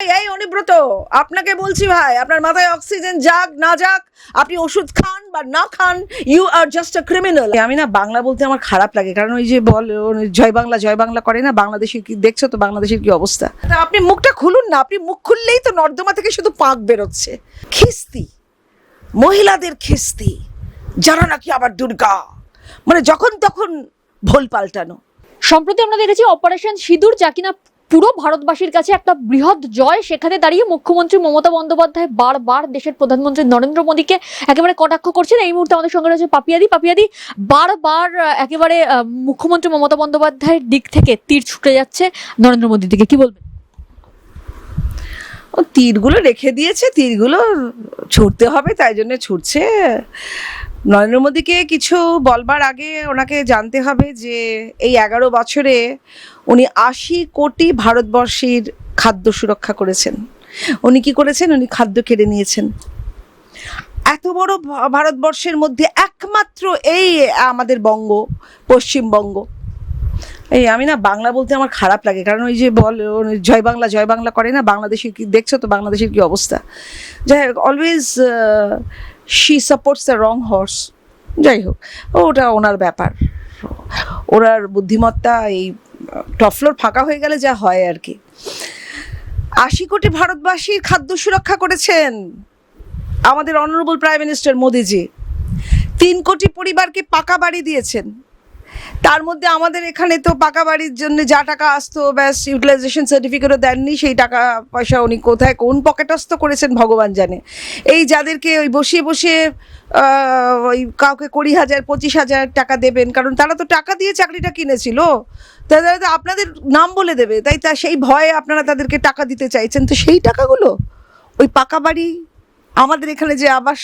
এই অনুব্রত আপনাকে বলছি ভাই আপনার মাথায় অক্সিজেন যাক না যাক আপনি ওষুধ খান বা না খান you are just a criminal আমি না বাংলা বলতে আমার খারাপ লাগে কারণ ওই যে বল জয় বাংলা জয় বাংলা করে না বাংলাদেশের কি দেখছ তো বাংলাদেশের কি অবস্থা? আপনি মুখটা খুলুন না আপনি মুখ খুললেই তো নর্দমা থেকে শুধু পাক বেরোচ্ছে। খিস্তি মহিলাদের খিস্তি যারা নাকি আবার দুর্গা? মানে যখন তখন ভোল পাল্টানো। সম্প্রতি আমরা দেখেছি অপারেশন সিঁদুর যা কিনা পুরো ভারতবাসীর কাছে একটা বৃহৎ জয়। সেখানে দাঁড়িয়ে মুখ্যমন্ত্রী মমতা বন্দ্যোপাধ্যায় বারবার দেশের প্রধানমন্ত্রী নরেন্দ্র মোদীকে একেবারে কটাক্ষ করছেন। এই মুহূর্তে আমাদের সঙ্গে রয়েছে পাপিয়াদি। পাপিয়াদি, বারবার একেবারে মুখ্যমন্ত্রী মমতা বন্দ্যোপাধ্যায়ের দিক থেকে তীর ছুটে যাচ্ছে নরেন্দ্র মোদীর দিকে। কি বলবেন? ও তীরগুলো রেখে দিয়েছে, তীরগুলো ছুটতে হবে, তাই জন্য ছুটছে। নরেন্দ্র মোদীকে কিছু বলবার আগে ওনাকে জানতে হবে যে এই এগারো বছরে উনি আশি কোটি ভারতবর্ষের খাদ্য সুরক্ষা করেছেন। উনি কি করেছেন? উনি খাদ্য কেড়ে নিয়েছেন। এত বড় ভারতবর্ষের মধ্যে একমাত্র এই আমাদের বঙ্গ, পশ্চিমবঙ্গ। এই আমি না বাংলা বলতে আমার খারাপ লাগে। কারণ ওই যে বল জয় বাংলা জয় বাংলা করে না, বাংলাদেশের কি দেখছ তো বাংলাদেশের কি অবস্থা? যাই হোক always she supports the wrong horse যাই হোক, ওটা ওনার ব্যাপার। ওনার বুদ্ধিমত্তা এই টপ ফ্লোর ফাঁকা হয়ে গেলে যা হয় আর কি। আশি কোটি ভারতবাসীর খাদ্য সুরক্ষা করেছেন আমাদের অনারেবল প্রাইম মিনিস্টার মোদিজি। তিন কোটি পরিবারকে পাকা বাড়ি দিয়েছেন। তার মধ্যে আমাদের এখানে তো পাকা বাড়ির জন্য যা টাকা আসতো, ব্যাস ইউটিলাইজেশন সার্টিফিকেটও দেননি, সেই টাকা পয়সা উনি কোথায়, কোন পকেটস্থ করেছেন ভগবান জানে। এই যাদেরকে ওই বসিয়ে বসিয়ে ওই কাউকে কুড়ি হাজার, পঁচিশ হাজার টাকা দেবেন, কারণ তারা তো টাকা দিয়ে চাকরিটা কিনেছিল। তাদের তো আপনাদের নাম বলে দেবে, তাই তা সেই ভয়ে আপনারা তাদেরকে টাকা দিতে চাইছেন। তো সেই টাকাগুলো ওই পাকা বাড়ি, আমাদের এখানে যে আবাস,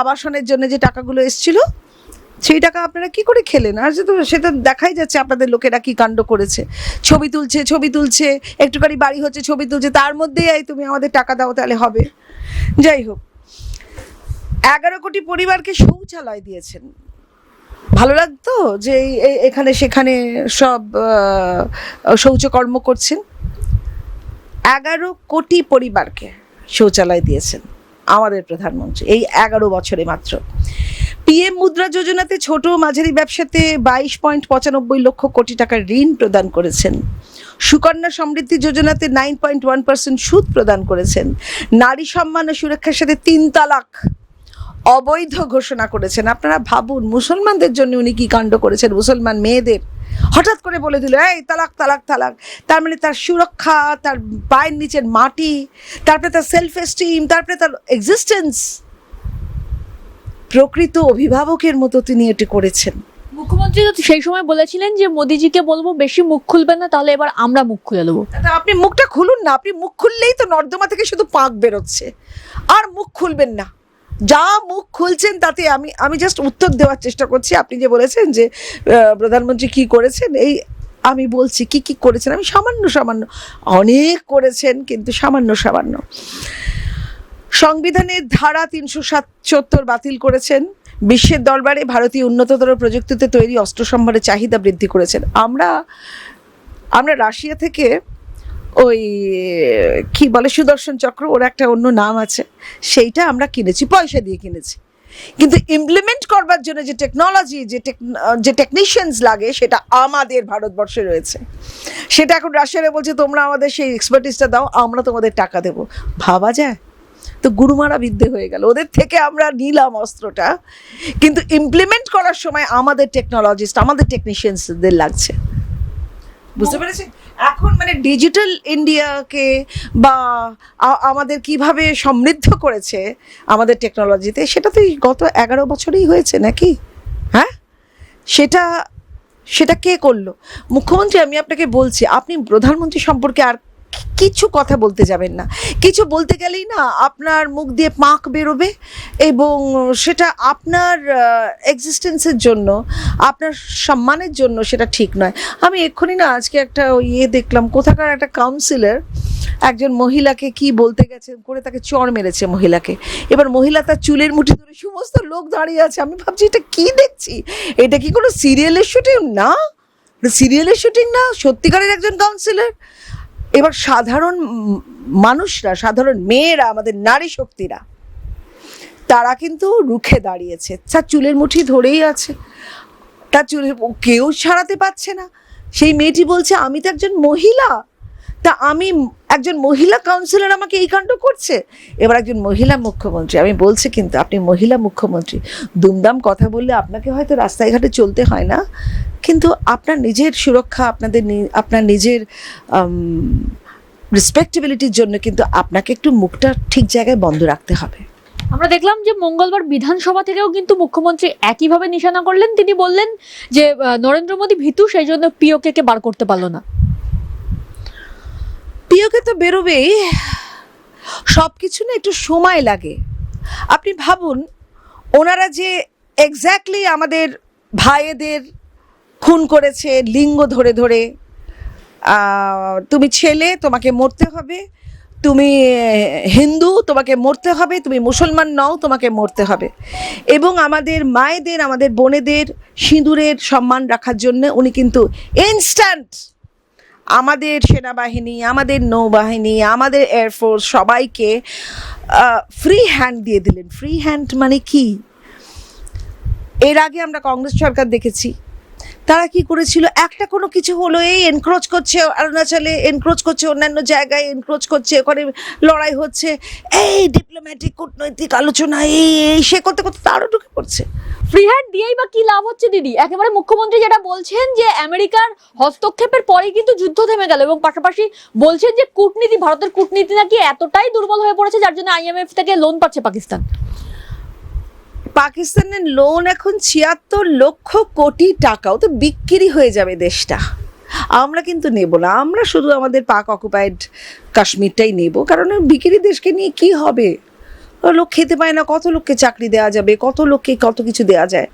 আবাসনের জন্য যে টাকাগুলো এসছিল সেই টাকা আপনারা কি করে খেলেন? আর যে তো সেটা দেখাই যাচ্ছে আপনাদের লোকেরা কি কাণ্ড করেছে। ছবি তুলছে ছবি তুলছে, একটুখানি বাড়ি হচ্ছে, ছবি তুলছে, তার মধ্যেই এই তুমি আমাদের টাকা দাও তাহলে হবে। যাই হোক, এগারো কোটি পরিবারকে শৌচালয় দিয়েছেন। ভালো লাগতো যে এখানে সেখানে সব শৌচকর্ম করছেন? এগারো কোটি পরিবারকে শৌচালয় দিয়েছেন আমাদের প্রধানমন্ত্রী, এই এগারো বছরে মাত্র। পিএম মুদ্রা যোজনাতে ছোট মাঝারি ব্যবসাতে বাইশ পয়েন্ট পঁচানব্বই লক্ষ কোটি টাকার ঋণ প্রদান করেছেন। সুকন্যা সমৃদ্ধি যোজনাতে নাইন পয়েন্ট ওয়ান পার্সেন্ট সুদ প্রদান করেছেন। নারী সম্মান ও সুরক্ষার সাথে তিন তালাক অবৈধ ঘোষণা করেছেন। আপনারা ভাবুন, মুসলমানদের জন্য উনি কি কাণ্ড করেছেন? মুসলমান মেয়েদের হঠাৎ করে বলে দিল, এই, তালাক তালাক তালাক। তার মানে তার সুরক্ষা, তার পায়ের নিচের মাটি, তারপরে তার সেলফ এস্টিম তারপরে তার এক্সিস্টেন্স প্রকৃত অভিভাবকের মতো তিনি এটি করেছেন। মুখ্যমন্ত্রী তো সেই সময় বলেছিলেন যে মোদীজিকে বলব বেশি মুখ খুলবেন না তাহলে এবার আমরা মুখ খুলে দেবো। আপনি মুখটা খুলুন না আপনি মুখ খুললেই তো নর্দমা থেকে শুধু পাক বেরোচ্ছে। আর মুখ খুলবেন না। যা মুখ খুলছেন তাতে আমি আমি জাস্ট উত্তর দেওয়ার চেষ্টা করছি। আপনি যে বলেছেন যে প্রধানমন্ত্রী কি করেছেন এই আমি বলছি কি কি করেছেন? আমি সামান্য সামান্য অনেক করেছেন কিন্তু সামান্য সামান্য। সংবিধানের ধারা তিনশো সাতসত্তর বাতিল করেছেন। বিশ্বের দরবারে ভারতীয় উন্নততর প্রযুক্তিতে তৈরি অস্ত্র সম্ভারের চাহিদা বৃদ্ধি করেছেন। আমরা আমরা রাশিয়া থেকে ওই, কি বলে, সুদর্শন চক্র, ওর একটা অন্য নাম আছে। সেইটা আমরা কিনেছি, পয়সা দিয়ে কিনেছি। কিন্তু ইমপ্লিমেন্ট করবার জন্য যে টেকনোলজি যে যে টেকনিশিয়ানস লাগে, সেটা আমাদের ভারতবর্ষে রয়েছে। সেটা এখন রাশিয়ারে বলছে, তোমরা আমাদের সেই এক্সপার্টিসটা দাও, আমরা তোমাদের টাকা দেবো। ভাবা যায়? তো গুরুমারা বিদ্যে হয়ে গেল। ওদের থেকে আমরা নিলাম অস্ত্রটা। কিন্তু ইমপ্লিমেন্ট করার সময় আমাদের টেকনোলজিস্ট আমাদের টেকনিশিয়ানসদের লাগছে। বুঝতে পেরেছি এখন মানে ডিজিটাল ইন্ডিয়াকে বা আমাদের কীভাবে সমৃদ্ধ করেছে আমাদের টেকনোলজিতে সেটা তো গত এগারো বছরেই হয়েছে নাকি? হ্যাঁ? সেটা সেটা কে করল? মুখ্যমন্ত্রী, আমি আপনাকে বলছি, আপনি প্রধানমন্ত্রী সম্পর্কে আর কিছু কথা বলতে যাবেন না। কিছু বলতে গেলেই না আপনার মুখ দিয়ে পাঁক বেরোবে এবং সেটা আপনার এক্সিস্টেন্সের জন্য, আপনার সম্মানের জন্য সেটা ঠিক নয়। আমি এক্ষুনি না আজকে একটা ইয়ে দেখলাম, কোথাকার একটা কাউন্সিলর একজন মহিলাকে কি বলতে গেছে, করে তাকে চর মেরেছে মহিলাকে। এবার মহিলা তার চুলের মুঠি ধরে সমস্ত লোক দাঁড়িয়ে আছে। আমি ভাবছি এটা কি দেখছি? এটা কি কোনো সিরিয়ালের শুটিং না। সিরিয়ালের শুটিং না, সত্যিকারের একজন কাউন্সিলর এবার সাধারণ মানুষরা, সাধারণ মেয়েরা, আমাদের নারী শক্তিরা, তারা কিন্তু রুখে দাঁড়িয়েছে। তার চুলের মুঠি ধরেই আছে। তার চুলের কেউ ছাড়াতে পারছে না। সেই মেয়েটি বলছে, আমি তো একজন মহিলা। তা আমি একজন মহিলা কাউন্সিলর আমাকে এই কাণ্ড করছে? এবার একজন মহিলা মুখ্যমন্ত্রী, আমি বলছি কিন্তু আপনি মহিলা মুখ্যমন্ত্রী, দুমদাম কথা বললে আপনাকে হয়তো রাস্তায় ঘাটে চলতে হয় না, কিন্তু আপনার নিজের সুরক্ষা, আপনাদের আপনার নিজের রেসপেক্টেবিলিটির জন্য কিন্তু আপনাকে একটু মুখটা ঠিক জায়গায় বন্ধ রাখতে হবে। আমরা দেখলাম যে মঙ্গলবার বিধানসভা থেকেও কিন্তু মুখ্যমন্ত্রী একইভাবে নিশানা করলেন। তিনি বললেন যে নরেন্দ্র মোদী ভীতু, সেই জন্য পিওকে কে বার করতে পারল না। পিওকে তো বেরোবেই। সব কিছু না একটু সময় লাগে। আপনি ভাবুন, ওনারা যে এক্স্যাক্টলি আমাদের ভাইয়েদের খুন করেছে, লিঙ্গ ধরে ধরে তুমি ছেলে, তোমাকে মরতে হবে, তুমি হিন্দু, তোমাকে মরতে হবে, তুমি মুসলমান নও, তোমাকে মরতে হবে। এবং আমাদের মায়েদের, আমাদের বোনেদের সিঁদুরের সম্মান রাখার জন্য উনি কিন্তু ইনস্ট্যান্ট আমাদের সেনাবাহিনী, আমাদের নৌবাহিনী, আমাদের এয়ারফোর্স সবাইকে ফ্রি হ্যান্ড দিয়ে দিলেন। ফ্রি হ্যান্ড মানে কি? এর আগে আমরা কংগ্রেস সরকার দেখেছি। তারা কি করেছিল? একটা কোনো কিছু হলো, এই এনক্রোচ করছে অরুণাচলে এনক্রোচ করছে অন্যান্য জায়গায় এনক্রোচ করছে, ওখানে লড়াই হচ্ছে, এই ডিপ্লোম্যাটিক কূটনৈতিক আলোচনা, এই এই, সে করতে করতে তারও ঢুকে পড়ছে। ফ্রি হ্যান্ড দিয়েই বা কি লাভ হচ্ছে দিদি? একেবারে মুখ্যমন্ত্রী যেটা বলছেন যে আমেরিকার হস্তক্ষেপের পরেই কিন্তু যুদ্ধ থেমে গেল এবং পাশাপাশি বলছেন যে কূটনীতি, ভারতের কূটনীতি নাকি এতটাই দুর্বল হয়ে পড়েছে যার জন্য আইএমএফ থেকে লোন পাচ্ছে পাকিস্তান। পাকিস্তানের লোন এখন ছিয়াত্তর লক্ষ কোটি টাকাও তো বিক্রি হয়ে যাবে দেশটা। আমরা কিন্তু নেব না, আমরা শুধু আমাদের পাক অকুপাইড কাশ্মীরটাই নেব, কারণ বিক্রি দেশকে নিয়ে কি হবে? লোক খেতে পায় না, কত লোককে চাকরি দেওয়া যাবে, কত লোককে কত কিছু দেওয়া যায়,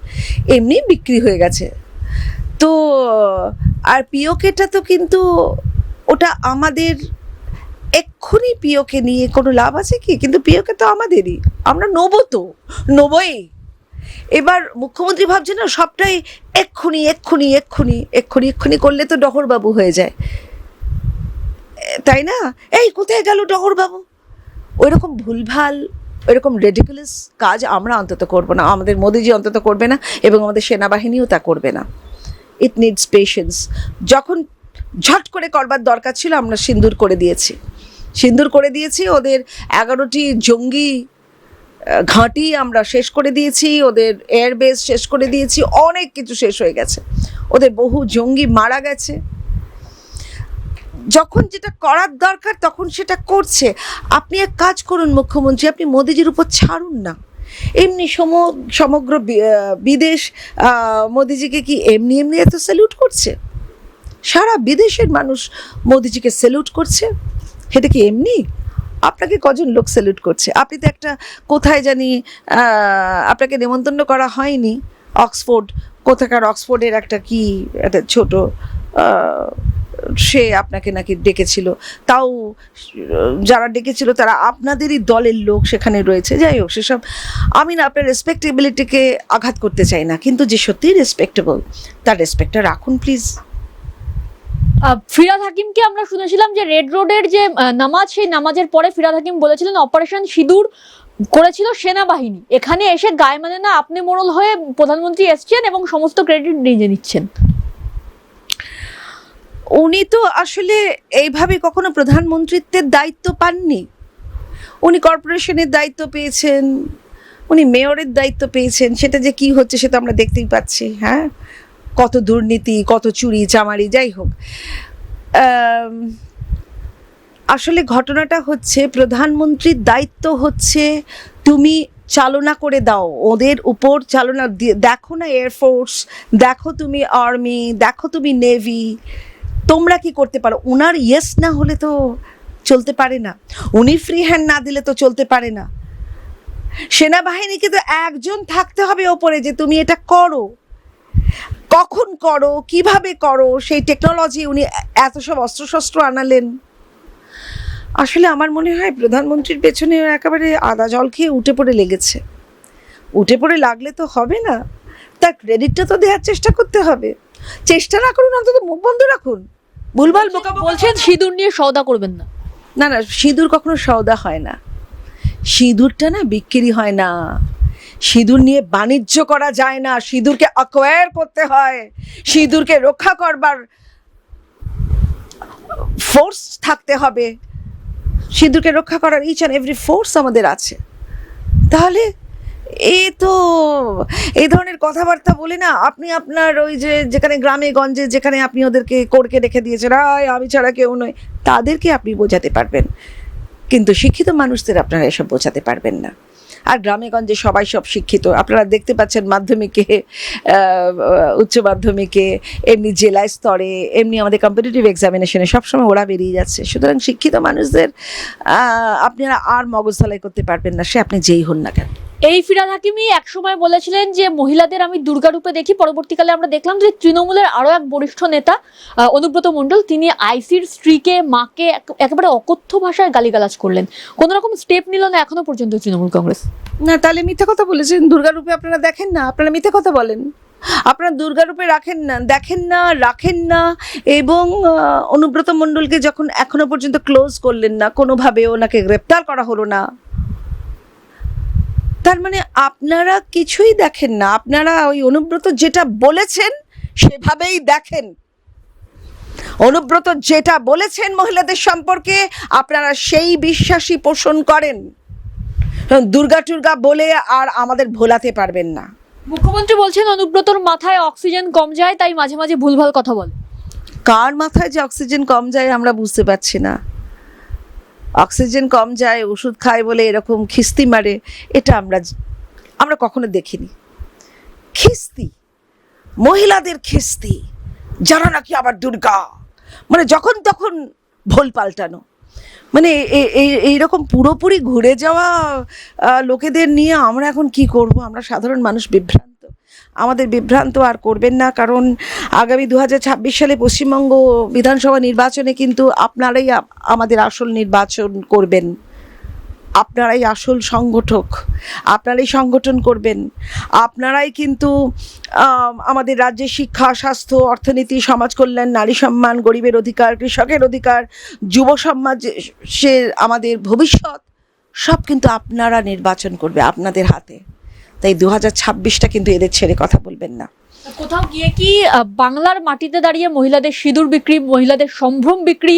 এমনি বিক্রি হয়ে গেছে। তো, আর পিওকেটা তো কিন্তু ওটা আমাদের এক্ষুনি পিওকে নিয়ে কোনো লাভ আছে কি? কিন্তু পিওকে তো আমাদেরই। আমরা নেব তো, নেবই। এবার মুখ্যমন্ত্রী ভাবছে না সবটাই এক্ষুনি এক্ষুনি এক্ষুনি এক্ষুনি এক্ষুনি করলে তো ডহরবাবু হয়ে যায়। তাই না? এই, কোথায় গেল ডহরবাবু? ওই রকম ভুলভাল এরকম রেডিকুলাস কাজ আমরা অন্তত করব না। আমাদের মোদিজি অন্তত করবে না এবং আমাদের সেনাবাহিনীও তা করবে না। ইট নিডস পেশেন্স যখন ঝট করে করবার দরকার ছিল, আমরা সিন্দুর করে দিয়েছি। সিন্দুর করে দিয়েছি, ওদের এগারোটি জঙ্গি ঘাঁটি আমরা শেষ করে দিয়েছি, ওদের এয়ারবেস শেষ করে দিয়েছি, অনেক কিছু শেষ হয়ে গেছে। ওদের বহু জঙ্গি মারা গেছে। যখন যেটা করার দরকার তখন সেটা করছে। আপনি এক কাজ করুন মুখ্যমন্ত্রী, আপনি মোদিজির উপর ছাড়ুন না। এমনি সম, সমগ্র বিদেশ মোদিজিকে কি এমনি এমনি এত স্যালুট করছে? সারা বিদেশের মানুষ মোদিজিকে স্যালুট করছে। সেটা কি এমনি? আপনাকে কজন লোক স্যালুট করছে? আপনি তো একটা কোথায় জানি আপনাকে নেমন্তন্ন করা হয়নি। অক্সফোর্ড, কোথাকার অক্সফোর্ডের একটা কি, একটা ছোট সে আপনাকে নাকি ডেকেছিল। তাও, যারা ডেকেছিল তারা আপনাদেরই দলের লোক সেখানে রয়েছে। যাই হোক, সেসব আমি না, আপনার রেসপেক্টেবিলিটিকে আঘাত করতে চাই না। কিন্তু যে সত্যিই রেসপেক্টেবল তার রেসপেক্টটা রাখুন প্লিজ ফিরাদ হাকিমকে আমরা শুনেছিলাম যে রেড রোডের যে নামাজ, সেই নামাজের পরে ফিরাদ হাকিম বলেছিলেন অপারেশন সিঁদুর করেছিল সেনাবাহিনী। এখানে এসে গায়ে মানে না আপনি মোড়ল হয়ে প্রধানমন্ত্রী এসছেন এবং সমস্ত ক্রেডিট নিজে নিচ্ছেন। উনি তো আসলে এইভাবে কখনো প্রধানমন্ত্রিত্বের দায়িত্ব পাননি। উনি কর্পোরেশনের দায়িত্ব পেয়েছেন, উনি মেয়রের দায়িত্ব পেয়েছেন, সেটা যে কি হচ্ছে সেটা আমরা দেখতেই পাচ্ছি হ্যাঁ? কত দুর্নীতি, কত চুরি, চামারি, যাই হোক। আসলে ঘটনাটা হচ্ছে, প্রধানমন্ত্রীর দায়িত্ব হচ্ছে, তুমি চালনা করে দাও। ওদের উপর চালনা দেখো না এয়ারফোর্স দেখো তুমি আর্মি দেখো তুমি নেভি তোমরা কি করতে পারো? ওনার ইয়েস না হলে তো চলতে পারে না। উনি ফ্রি হ্যান্ড না দিলে তো চলতে পারে না। সেনাবাহিনীকে তো একজন থাকতে হবে ওপরে যে তুমি এটা করো। কখন করো কীভাবে করো সেই টেকনোলজি উনি এত সব অস্ত্রশস্ত্র আনালেন? আসলে আমার মনে হয় প্রধানমন্ত্রীর পেছনে একেবারে আদা জল খেয়ে উঠে পড়ে লেগেছে। উঠে পড়ে লাগলে তো হবে না। তার ক্রেডিটটা তো দেওয়ার চেষ্টা করতে হবে। চেষ্টা না করুন অন্তত মুখ বন্ধ রাখুন। ভুলভাল বোকা বলছেন সিঁদুর নিয়ে সওদা করবেন না। না না সিঁদুর কখনো সওদা হয় না। সিঁদুরটা না বিক্রি হয় না। সিঁদুর নিয়ে বাণিজ্য করা যায় না। সিঁদুরকে অ্যাকোয়ার করতে হয়। সিঁদুরকে রক্ষা করবার ফোর্স থাকতে হবে। সিঁদুরকে রক্ষা করার ইচ অ্যান্ড এভরি ফোর্স আমাদের আছে। তাহলে এ তো এই ধরনের কথাবার্তা বলে না। আপনি আপনার ওই যে যেখানে গ্রামে, গঞ্জে যেখানে আপনি ওদেরকে করকে রেখে দিয়েছেন, আয়, আমি ছাড়া কেউ নয় তাদেরকে আপনি বোঝাতে পারবেন। কিন্তু শিক্ষিত মানুষদের আপনারা এসব বোঝাতে পারবেন না। আর গ্রামে গঞ্জে সবাই সব শিক্ষিত। আপনারা দেখতে পাচ্ছেন মাধ্যমিকে উচ্চ মাধ্যমিকে, এমনি জেলা স্তরে, এমনি আমাদের কম্পিটিটিভ এক্সামিনেশনে সবসময় ওরা বেরিয়ে যাচ্ছে। সুতরাং শিক্ষিত মানুষদের আপনারা আর মগজ করতে পারবেন না, সে আপনি যেই হন না কেন। এই ফিরাদ হাকিমি একসময় বলেছিলেন যে, মহিলাদের আমি দুর্গা রূপে দেখি। পরবর্তীকালে আমরা দেখলাম যে, তৃণমূলের আরও এক বরিষ্ঠ নেতা অনুব্রত মণ্ডল, তিনি আইসির স্ত্রীকে, মাকে এক- একেবারে অকথ্য ভাষায় গালিগালাজ করলেন। কোন রকম স্টেপ নিল না এখনও পর্যন্ত তৃণমূল কংগ্রেস। না, তাহলে মিথ্যা কথা বলেছেন? দুর্গারূপে আপনারা দেখেন না? আপনারা মিথ্যা কথা বলেন। আপনারা দুর্গারূপে রাখেন না, দেখেন না, রাখেন না, এবং অনুব্রত মণ্ডলকে যখন এখনও পর্যন্ত ক্লোজ করলেন না, কোনোভাবে ওনাকে গ্রেপ্তার করা হলো না। তার মানে আপনারা কিছুই দেখেন না। আপনারা ওই অনুব্রত যেটা বলেছেন সেভাবেই দেখেন। অনুব্রত যেটা বলেছেন মহিলাদের সম্পর্কে আপনারা সেই বিশ্বাসই পোষণ করেন। দুর্গা টুর্গা বলে আর আমাদের ভোলাতে পারবেন না। মুখ্যমন্ত্রী বলছেন অনুব্রতর মাথায় অক্সিজেন কম যায় তাই মাঝে মাঝে ভুলভাল কথা বলে। কার মাথায় যে অক্সিজেন কম যায় আমরা বুঝতে পারছি না। অক্সিজেন কম যায়, ওষুধ খায় বলে এরকম খিস্তি মারে, এটা আমরা আমরা কখনো দেখিনি। খিস্তি, মহিলাদের খিস্তি, যারা নাকি আবার দুর্গা। মানে যখন তখন ভোল পাল্টানো। মানে এইরকম পুরোপুরি ঘুরে যাওয়া লোকেদের নিয়ে আমরা এখন কি করব? আমরা সাধারণ মানুষ বিভ্রান্ত। আমাদের বিভ্রান্ত আর করবেন না, কারণ আগামী দু হাজার ছাব্বিশ সালে পশ্চিমবঙ্গ বিধানসভা নির্বাচনে কিন্তু আপনারাই আমাদের আসল নির্বাচন করবেন। আপনারাই আসল সংগঠক, আপনারাই সংগঠন করবেন। আপনারাই কিন্তু আমাদের রাজ্যের শিক্ষা, স্বাস্থ্য, অর্থনীতি, সমাজ কল্যাণ, নারী সম্মান, গরিবের অধিকার, কৃষকের অধিকার, যুব সমাজের আমাদের ভবিষ্যৎ, সব কিন্তু আপনারা নির্বাচন করবে আপনাদের হাতে। তাই দু হাজার ছাব্বিশটা কিন্তু এদের ছেড়ে কথা বলবেন না। কোথাও গিয়ে কি বাংলার মাটিতে দাঁড়িয়ে মহিলাদের সিঁদুর বিক্রি মহিলাদের সম্ভ্রম বিক্রি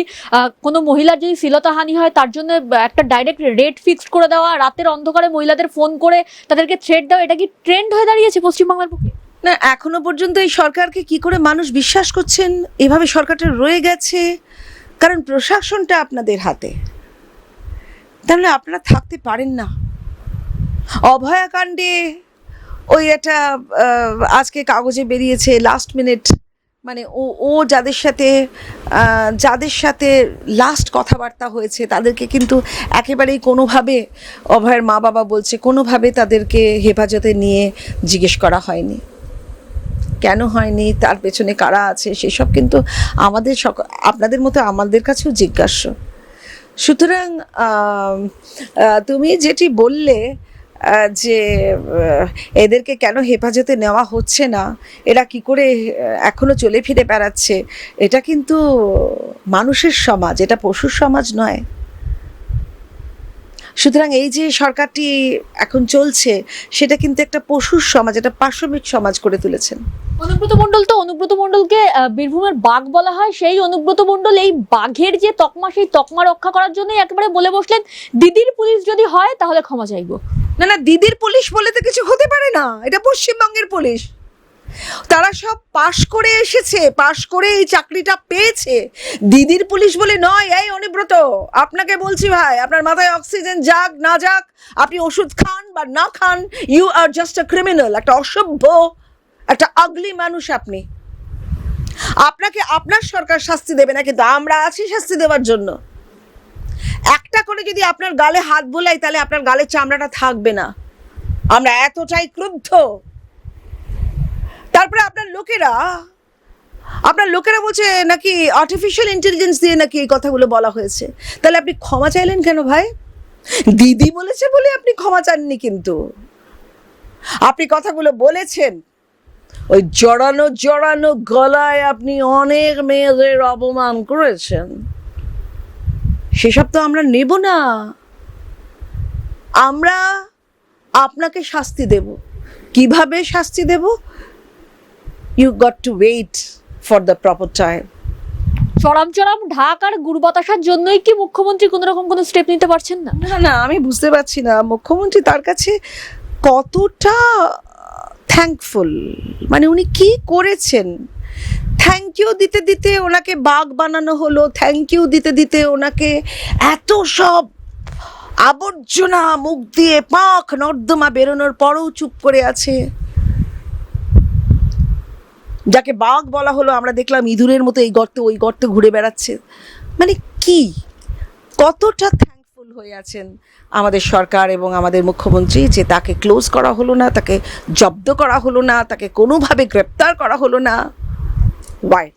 কোনো মহিলার যদি শ্লীলতাহানি হয় তার জন্য একটা ডাইরেক্ট রেট ফিক্সড করে দেওয়া রাতের অন্ধকারে মহিলাদের ফোন করে তাদেরকে থ্রেট দেওয়া এটা কি ট্রেন্ড হয়ে দাঁড়িয়েছে পশ্চিমবাংলার পক্ষে না এখনও পর্যন্ত এই সরকারকে কি করে মানুষ বিশ্বাস করছেন? এভাবে সরকারটা রয়ে গেছে। কারণ প্রশাসনটা আপনাদের হাতে। তাহলে আপনারা থাকতে পারেন না। অভয়াকাণ্ডে ওই একটা আজকে কাগজে বেরিয়েছে লাস্ট মিনিট মানে ও ও যাদের সাথে যাদের সাথে লাস্ট কথাবার্তা হয়েছে, তাদেরকে কিন্তু একেবারেই কোনোভাবে অভয়ের মা বাবা বলছে, কোনোভাবে তাদেরকে হেফাজতে নিয়ে জিজ্ঞেস করা হয়নি। কেন হয়নি? তার পেছনে কারা আছে? সেসব কিন্তু আমাদের সক, আপনাদের মতো আমাদের কাছেও জিজ্ঞাস্য সুতরাং তুমি যেটি বললে যে এদেরকে কেন হেফাজতে নেওয়া হচ্ছে না? এরা কি করে এখনও চলে ফিরে বেড়াচ্ছে? এটা কিন্তু মানুষের সমাজ, এটা পশুর সমাজ নয়। সুতরাং এই যে সরকারটি এখন চলছে, সেটা কিন্তু একটা পশুর সমাজ একটা পাশবিক সমাজ করে তুলেছেন। অনুব্রত মণ্ডল তো, অনুব্রত মণ্ডলকে বীরভূমের বাঘ বলা হয়। সেই অনুব্রত মণ্ডল এই বাঘের যে তকমা, সেই তকমা রক্ষা করার জন্যই একেবারে বলে বসলেন, দিদির পুলিশ যদি হয়, তাহলে ক্ষমা চাইব। না না, দিদির পুলিশ বলে তো কিছু হতে পারে না। এটা পশ্চিমবঙ্গের পুলিশ। তারা সব পাশ করে এসেছে, পাশ করে এই চাকরিটা পেয়েছে। দিদির পুলিশ বলে নয়, এই অনুব্রত, আপনাকে বলছি ভাই, আপনার মাথায় অক্সিজেন যাক, না যাক, আপনি ওষুধ খান বা না খান you are just a criminal একটা অসভ্য, একটা আগলি মানুষ আপনি। আপনাকে আপনার সরকার শাস্তি দেবে না, কিন্তু আমরা আছি শাস্তি দেওয়ার জন্য। একটা করে যদি আপনার গালে হাত বোলাই, তাহলে আপনার গালের চামড়াটা থাকবে না। আমরা এতটাই ক্রুদ্ধ। তারপরে আপনার লোকেরা আপনার লোকেরা বলছে নাকি আর্টিফিশিয়াল ইন্টেলিজেন্স দিয়ে নাকি এই কথাগুলো বলা হয়েছে। তাহলে আপনি ক্ষমা চাইলেন কেন ভাই? দিদি বলেছে বলে আপনি ক্ষমা চাননি কিন্তু। আপনি কথাগুলো বলেছেন। ওই জড়ানো জড়ানো গলায় আপনি অনেক মেয়েদের অপমান করেছেন। সেসব তো আমরা নেব না। আমরা আপনাকে শাস্তি দেব। কীভাবে শাস্তি দেব? You got to wait for the proper time চরম চরম ঢাক আর গুড় বাতাসার জন্যই কি মুখ্যমন্ত্রী কোনো রকম কোনো স্টেপ নিতে পারছেন না? না না আমি বুঝতে পারছি না। মুখ্যমন্ত্রী তার কাছে কতটা থ্যাঙ্কফুল মানে উনি কি করেছেন? থ্যাংক ইউ দিতে দিতে ওনাকে বাঘ বানানো হলো। থ্যাংক ইউ দিতে দিতে ওনাকে এত সব আবর্জনা মুখ দিয়ে পাখ নর্দমা বেরোনোর পরও চুপ করে আছে। যাকে বাঘ বলা হলো, আমরা দেখলাম ইঁদুরের মতো এই গর্তে, ওই গর্তে ঘুরে বেড়াচ্ছে। মানে কি? কতটা থ্যাঙ্কফুল হয়ে আছেন আমাদের সরকার এবং আমাদের মুখ্যমন্ত্রী যে তাকে ক্লোজ করা হলো না, তাকে জব্দ করা হলো না, তাকে কোনোভাবে গ্রেপ্তার করা হলো না। Bye.